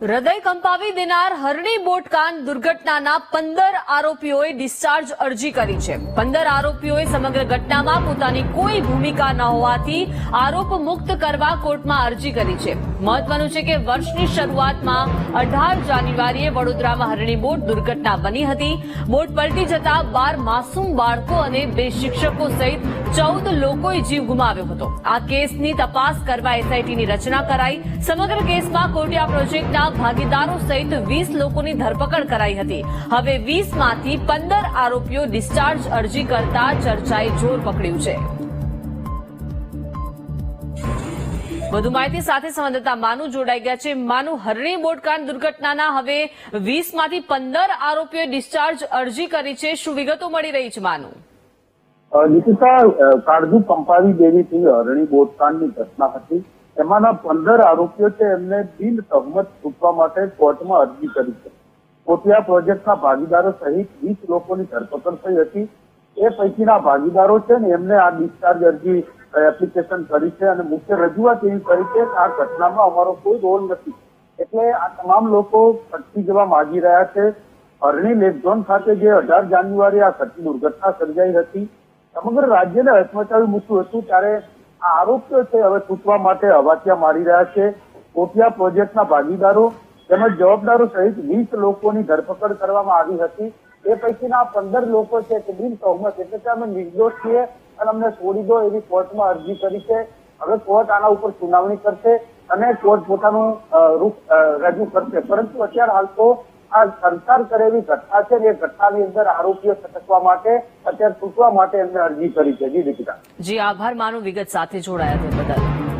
હૃદય કંપાવી દેનાર હરણી બોટકાંડ દુર્ઘટનાના પંદર આરોપીઓએ ડિસ્ચાર્જ અરજી કરી છે. પંદર આરોપીઓએ સમગ્ર ઘટનામાં પોતાની કોઈ ભૂમિકા ન હોવાથી આરોપ મુક્ત કરવા કોર્ટમાં અરજી કરી છે. મહત્વનું છે કે વર્ષની શરૂઆતમાં અઢાર જાન્યુઆરીએ વડોદરામાં હરણી બોટ દુર્ઘટના બની હતી. બોટ પલટી જતા બાર માસૂમ બાળકો અને બે શિક્ષકો સહિત ચૌદ લોકોએ જીવ ગુમાવ્યો હતો. આ કેસની તપાસ કરવા એસઆઈટીની રચના કરાઈ. સમગ્ર કેસમાં કોટિયા પ્રોજેક્ટના ભાગીદારો સહિત વીસ લોકોની ધરપકડ કરાઈ હતી. હવે વીસમાંથી પંદર આરોપીઓ ડિસ્ચાર્જ અરજી કરતા ચર્ચાએ જોર પકડ્યું છે. વધુ માહિતી સાથે સંવાદદાતા માનુ જોડાઈ ગયા છે. માનુ, હરણી બોટકાંડ દુર્ઘટનાના હવે વીસમાંથી પંદર આરોપીઓએ ડિસ્ચાર્જ અરજી કરી છે. શું વિગતો મળી રહી છે, માનુ? નિકિતા કાળજુ કંપાવી દેવીથી હરણી બોટકાંડની ઘટના હતી. એમાંના પંદર આરોપીઓ છે, એમને બિન સહમત છૂટવા માટે કોર્ટમાં અરજી કરી છે. કોટિયા પ્રોજેક્ટના ભાગીદારો સહિત વીસ લોકોની ધરપકડ થઈ હતી. એ પૈકીના ભાગીદારો છે ને, એમને આ ડિસ્ચાર્જ અરજી એપ્લિકેશન કરી છે અને મુખ્ય રજૂઆત એવી કરી છે કે આ ઘટનામાં અમારો કોઈ રોલ નથી. એટલે આ તમામ લોકો અટકી જવા માંગી રહ્યા છે. અરણી લેક ઝોન ખાતે જે અઢાર જાન્યુઆરી આ ઘટના દુર્ઘટના સર્જાઈ હતી, સમગ્ર રાજ્યને હચમચાવી મૂક્યું હતું. ત્યારે આ આરોપીઓ છે હવે તૂટવા માટે અવાચ્યા મારી રહ્યા છે. કોટિયા પ્રોજેક્ટના ભાગીદારો તેમજ જવાબદારો સહિત વીસ લોકોની ધરપકડ કરવામાં આવી હતી. એ પૈકીના પંદર લોકો છે કે બિન સહમત, એટલે કે અમે નિર્દોષ છીએ અને અમને છોડી દો એવી કોર્ટમાં અરજી કરી છે. હવે કોર્ટ આના ઉપર સુનાવણી કરશે અને કોર્ટ પોતાનું રૂપ રજૂ કરશે. પરંતુ અત્યારે હાલ તો સંસાર કરેલી ઘટના છે ને એ ઘટનાની અંદર આરોપીઓ છટકવા માટે, અત્યારે છૂટવા માટે એમને અરજી કરી છે. જી દીપિકા. જી, આભાર. માનુ વિગત સાથે જોડાયા તે બદલ.